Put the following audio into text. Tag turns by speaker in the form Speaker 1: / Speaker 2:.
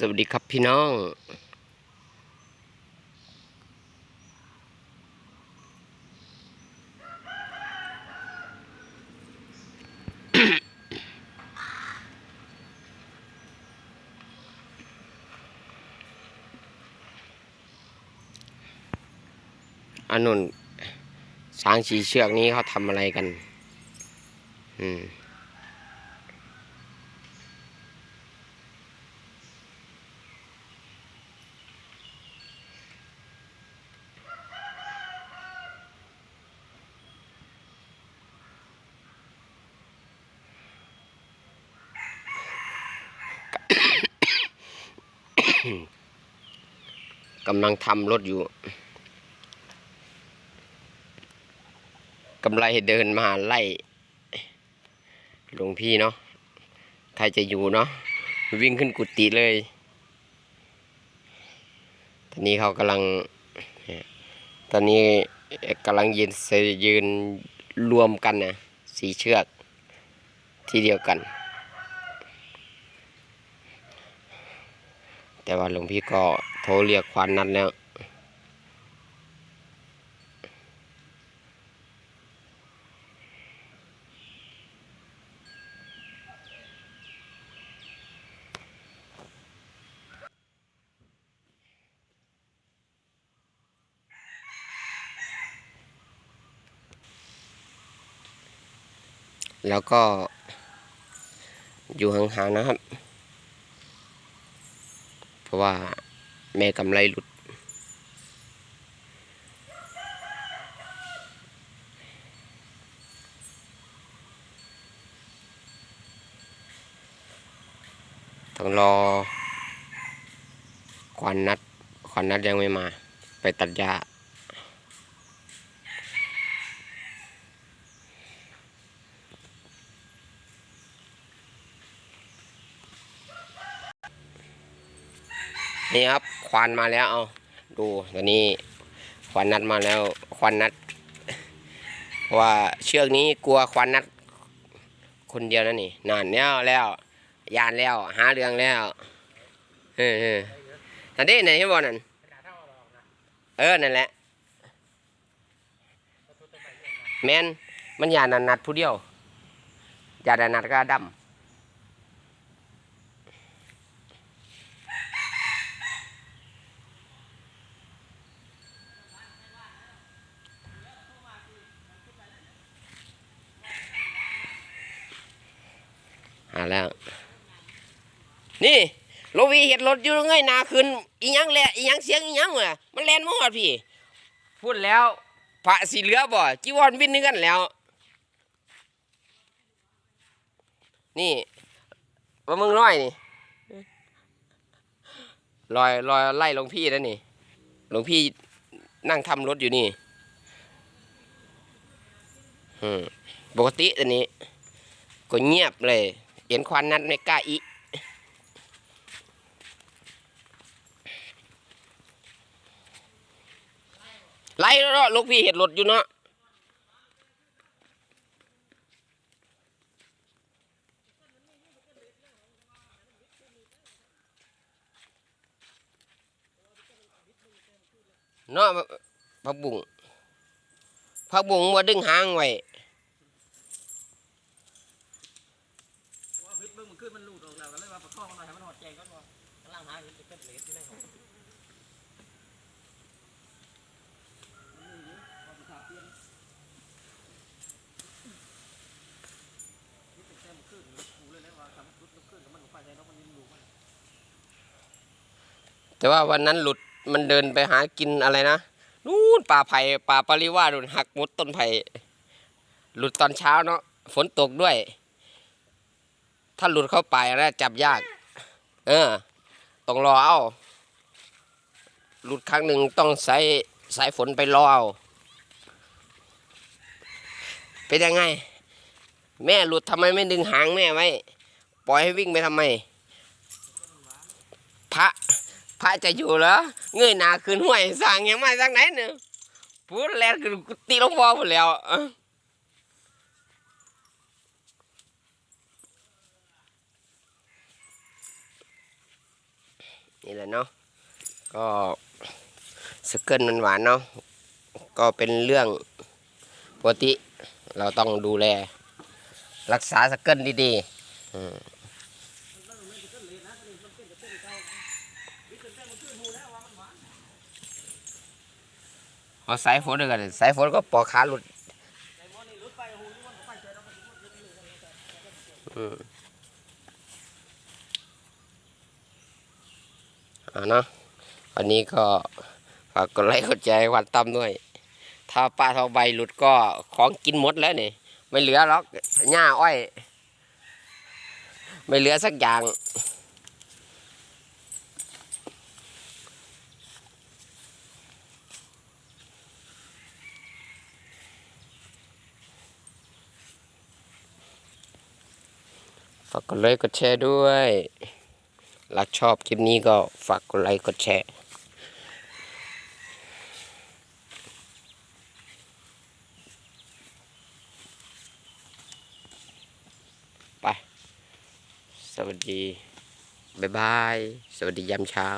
Speaker 1: สวัสดีครับพี่น้อง อันนุนช้างสีเชือกนี้เขาทำอะไรกัน อืม กำลังทำรถอยู่กำไรเดินมาไล่หลวงพี่เนาะใครจะอยู่เนาะวิ่งขึ้นกุฏิเลย ตอนนี้เขากำลัง ตอนนี้กำลังยืนยืนรวมกันนะสีเชือกที่เดียวกัน แต่ว่าหลวงพี่ก็โทรเรียกควานนัดแล้วแล้วก็อยู่ห่างๆนะครับ ว่าแม่กำไรหลุด ต้องรอควันนัดควันนัดยังไม่มา ไปตัดยา นี่ครับควานมาแล้วเอาดูตอนนี้ควันนัดมาแล้วควันนัดว่าเชือกนี้กลัวควันนัด คนเดียวนั่นนี่นานแล้วแล้วยานแล้ว หาเรื่องแล้วเออเออนั่นเด้ไหนที่บอกนั่นเออนั่นแหละแมนมันยานนันนัดผู้เดียวยานนัดก็ดำ แล้ว นี่โลวีเห็ดรถอยู่ไงหนาขึ้นอีหยังแหละอีหยังเสียงอีหยังวะมันแลนมาหอดพี่พูดแล้วพระสีเหลือบ่จีวรวินนึงกันแล้ว นี่ว่ามึงร้อยนี่ลอยลอยไล่หลวงพี่แล้วนี่หลวงพี่นั่งทำรถอยู่นี่อืมปกติอันนี้ ก็เงียบเลย เห็นควันนั้นไม่กล้าอีไล่แล้วเนาะลูกพี่เห็ดรถอยู่เนาะเนาะผักบุ้งผักบุ้งมาดึงหางไว้
Speaker 2: ว่าพิษเบิ่งมันขึ้นมันหลุดออกแล้วก็เลยว่าประคองมันหน่อยให้มันหอดแจงก่อนว่ากำลังหาเห็ดเป็นเหล็กอยู่ในห้องกูเลยเลยว่าทำรุดลุกขึ้นกับมันไฟใจแล้วมันยิงลูกมัน
Speaker 1: แต่ว่าวันนั้นหลุดมันเดินไปหากินอะไรนะนู่นป่าไผ่ป่าปริว่าดุนหักมุดต้นไผ่หลุดตอนเช้าเนาะฝนตกด้วย ถ้าหลุดเข้าไปนะจับยาก เออต้องรอเอาหลุดครั้งหนึ่งต้องใส่สายฝนไปรอเอาเป็นยังไง แม่หลุดทำไมไม่ดึงหางแม่ไว้ ปล่อยให้วิ่งไปทำไม พระ พระจะอยู่เหรอเงยหน้าขึ้นห้วยสร้างยังมาจากไหนเนี่ยพูดแล้วคือกุฏิลงพอหมดแล้วนี่แหละเนาะก็สเกิลมันหวานเนาะก็เป็นเรื่องปกติ เราต้องดูแล รักษาสเกิลดีๆ เอาสายฝนด้วยกันสายฝนก็ปอกขาหลุด
Speaker 2: ไอ้หมอนี่หลุดไปหูนี่มันก็ปเจอแล้วมันก็พูดองนี้เลย
Speaker 1: อืมเอานะวันนี้ก็ฝากกดไลค์กดแชร์ให้วันตั้มด้วย ถ้าปลาทองใบหลุดก็ของกินหมดแล้วนี่ไม่เหลือหรอกหญ้าอ้อย ไม่เหลือสักอย่าง ฝากกดไลค์กดแชร์ด้วยรักชอบคลิปนี้ก็ฝากกดไลค์กดแชร์ไป สวัสดี บ๊ายบาย สวัสดียามเช้า